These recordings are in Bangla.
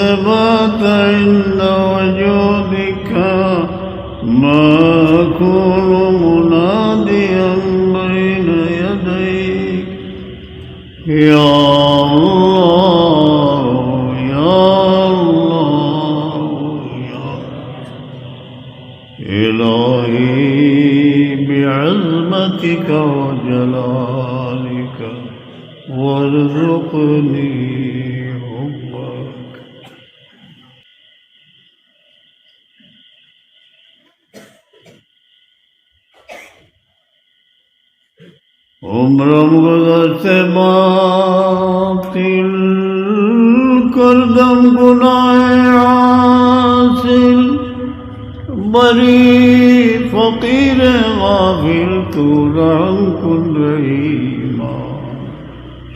الثبات عند وجودك ما أكون مناديا بين يديك. يا الله يا الله يا إلهي وجلالك وارزقني عمرم گزشت باطل کردم گناه حاصل بری فقیر غافل تو রং কুন্দ্রহীমা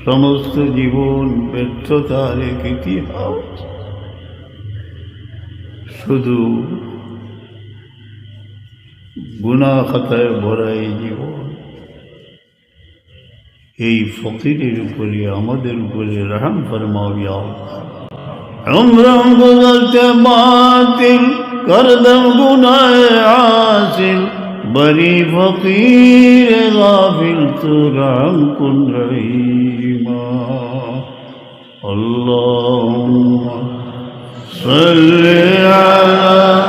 সমস্ত জীবন ব্যর্থতার এক ইতিহাস শুধু গুণা খাতায় ভরাই জীবন। এই ফকিরের উপরে আমাদের উপরে রহম ফরমাও عمرم گزرت باطل کردم گناہ حاصل بری فقیر غافل تو رحم کن رحیما اللہم صلی علی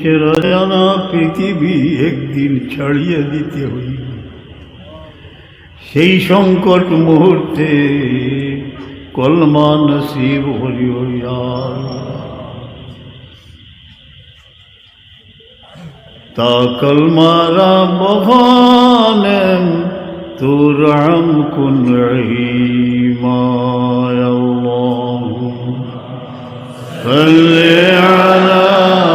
এই চেরানা পৃথিবী একদিন ছাড়িয়ে দিতে হইবে সেই সংকট মুহূর্তে কলমা নসিব হরিও ইয়া আল্লাহ। تا کل مارا بخانم تو رحم کن رحیما یا اللہ صل على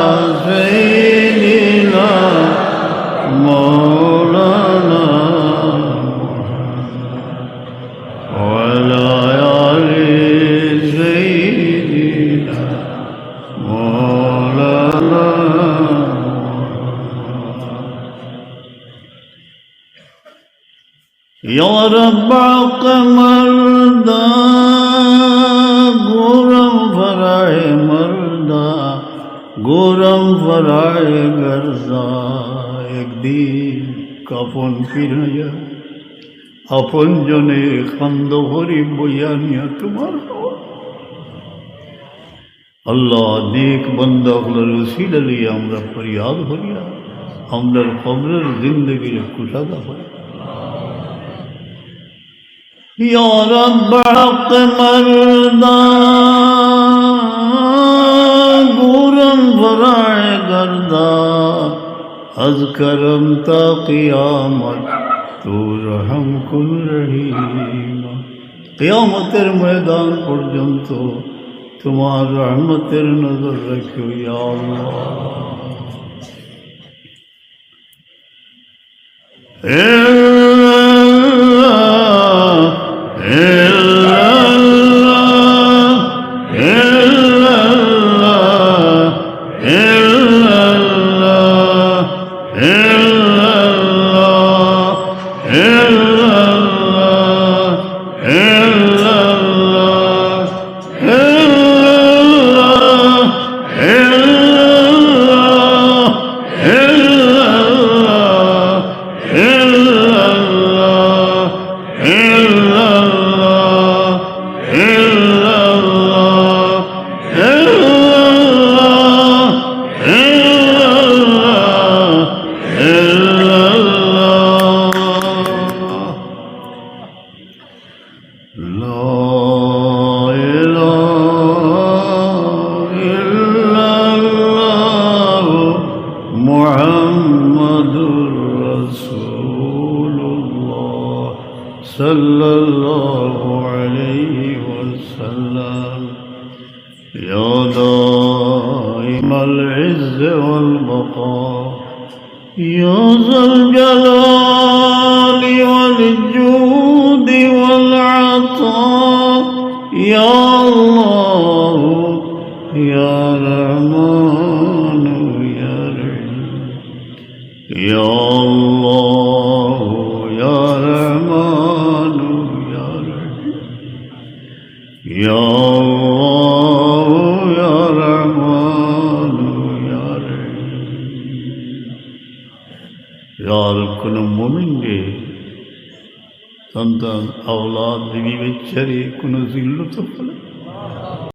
یور قمر دا گورم فرائے مردا گورم فرائے گرزا، ایک دین کفن اپن جنے خند ہری بیانیا تمہارا۔ اللہ نیک بندہ روسی وسیل لیا ہمرا فریاد ہو گیا ہمرا قبر زندگی کشادہ ہو لیا يا رب حق مردا گورم برائے گردا از کرم تا قیامت تو রহম কুন রহিমা কিয়ামতের ময়দান পর্যন্ত তোমার রহমতের নজর রাখিও ইয়া আল্লাহ يا دائم العز والبقاء. يا ذا الجلال والجود والعطاء. يا الله يا رحمن يا رحيم. يا الله يا رحمن يا رحيم. يا সন্তান আওলাদ বিবি বেচারে কোনো জিল্লত ফলে